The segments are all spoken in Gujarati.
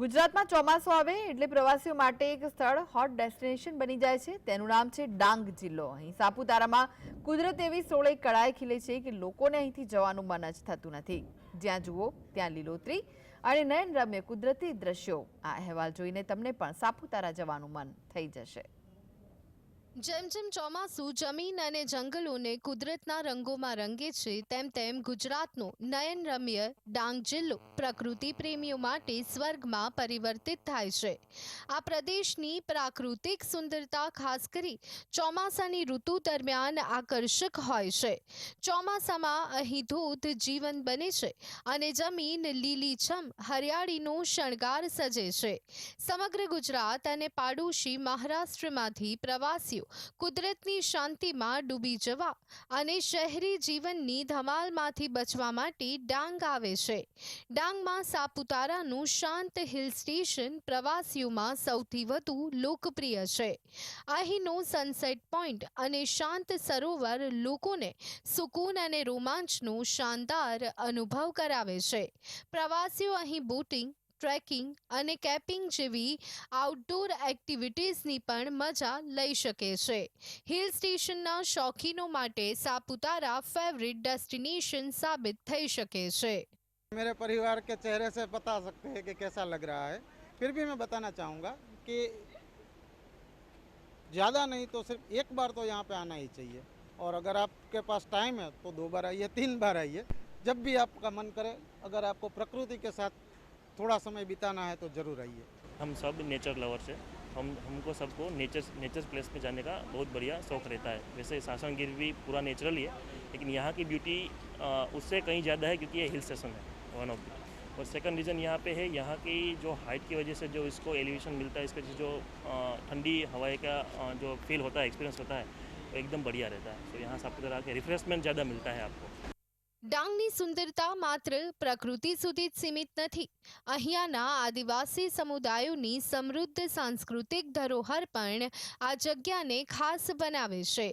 ગુજરાતમાં ચોમાસું આવે એટલે પ્રવાસીઓ માટે એક સ્થળ હોટ ડેસ્ટિનેશન બની જાય છે. તેનું નામ છે ડાંગ જિલ્લો. અહીં સાપુતારામાં કુદરત એવી સોળે કળાએ ખીલે છે કે લોકોને અહીંથી જવાનું મન જ થતું નથી. જ્યાં જુઓ, ત્યાં લીલોતરી અને નયનરમ્ય કુદરતી દ્રશ્યો. આ અહેવાલ જોઈને તમને પણ સાપુતારા જવાનું મન થઈ જશે. જેમ જેમ ચોમાસું જમીન અને જંગલોને કુદરતના રંગોમાં રંગે છે, તેમ તેમ ગુજરાતનો નયનરમ્ય ડાંગ જિલ્લો પ્રકૃતિ પ્રેમીઓ માટે સ્વર્ગમાં પરિવર્તિત થાય છે. આ પ્રદેશની પ્રાકૃતિક સુંદરતા ખાસ કરી ચોમાસાની ઋતુ દરમિયાન આકર્ષક હોય છે. ચોમાસામાં અહીં ધોધ જીવન બને છે અને જમીન લીલીછમ, હરિયાળીનો શણગાર સજે છે. સમગ્ર ગુજરાત અને પાડોશી મહારાષ્ટ્રમાંથી પ્રવાસીઓ કુદરતની શાંતિમાં ડૂબી જવા અને શહેરી જીવનની ધમાલમાંથી બચવા માટે ડાંગ આવે છે. ડાંગમાં સાપુતારાનું શાંત હિલ સ્ટેશન પ્રવાસીઓમાં સૌથી વધુ લોકપ્રિય છે. અહીંનો સનસેટ પોઈન્ટ અને શાંત સરોવર લોકોને સુકૂન અને રોમાંચનો શાનદાર અનુભવ કરાવે છે. પ્રવાસીઓ અહીં બોટિંગ ટ્રેકિંગ અને કેમ્પિંગ જેવી આઉટડોર એક્ટિવિટીઝની પણ મજા લઈ શકે છે હિલ સ્ટેશનના શોખીનો માટે સાપુતારા ફેવરિટ ડેસ્ટિનેશન સાબિત થઈ શકે છે मेरे परिवार के चेहरे से बता सकते हैं कि कैसा लग रहा है फिर भी मैं बताना चाहूँगा कि ज़्यादा नहीं तो सिर्फ एक बार तो यहाँ पे आना ही चाहिए और अगर आपके पास टाइम है तो दो बार आइए तीन बार आइए जब भी आपका मन करे अगर आपको प्रकृति के साथ थोड़ा समय बिताना है तो ज़रूर आइए। हम सब नेचर लवर्स हैं। हम, हमको सबको नेचर नेचर प्लेस पे जाने का बहुत बढ़िया शौक रहता है। वैसे सासन गिर भी पूरा नेचुरल ही है, लेकिन यहाँ की ब्यूटी उससे कहीं ज़्यादा है क्योंकि ये हिल स्टेशन है वन ऑफ़ द और सेकंड रीज़न यहाँ पे है, यहाँ की जो हाइट की वजह से जो इसको एलिवेशन मिलता है, इसका जो ठंडी हवाएँ का जो फील होता है एक्सपीरियंस होता है एकदम बढ़िया रहता है। तो यहाँ सापुतारा के रिफ्रेशमेंट ज़्यादा मिलता है आपको। ડાંગની સુંદરતા માત્ર પ્રકૃતિ સુધી જ સીમિત નથી અહીંયાના આદિવાસી સમુદાયોની સમૃદ્ધ સાંસ્કૃતિક ધરોહર પણ આ જગ્યાને ખાસ બનાવે છે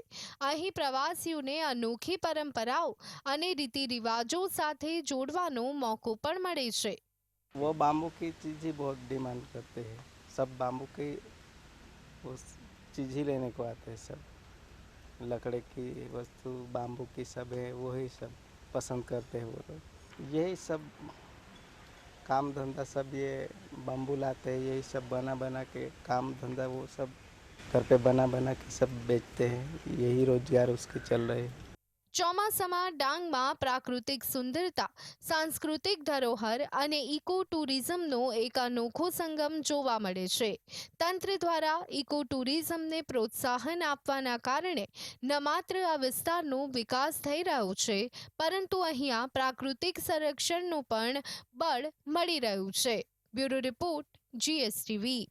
અહીં પ્રવાસીઓને અનોખી પરંપરાઓ અને રીતિ રિવાજો સાથે જોડવાનો મોકો પણ મળે છે वो बाम्बू की चीज़ ही बहुत डिमांड करते हैं सब बाम्बू की वो चीज़ ही लेने को आते हैं सब लकड़े की वस्तु बाम्बू की सब है वही सब पसंद करते हैं वो लोग। यही सब काम धंधा सब ये बम्बू लाते हैं, यही सब बना बना के काम धंधा वो सब घर पे बना बना के सब बेचते हैं। यही रोज़गार उसके चल रहे हैं। ચોમાસામાં ડાંગમાં પ્રાકૃતિક સુંદરતા, સાંસ્કૃતિક ધરોહર અને ઇકો ટુરિઝમનો એક અનોખો સંગમ જોવા મળે છે. તંત્ર દ્વારા ઇકો ટુરિઝમને પ્રોત્સાહન આપવાના કારણે ન માત્ર આ વિસ્તારનો વિકાસ થઈ રહ્યો છે, પરંતુ અહીંયા પ્રાકૃતિક સંરક્ષણનું પણ બળ મળી રહ્યું છે. Bureau report, GSTV.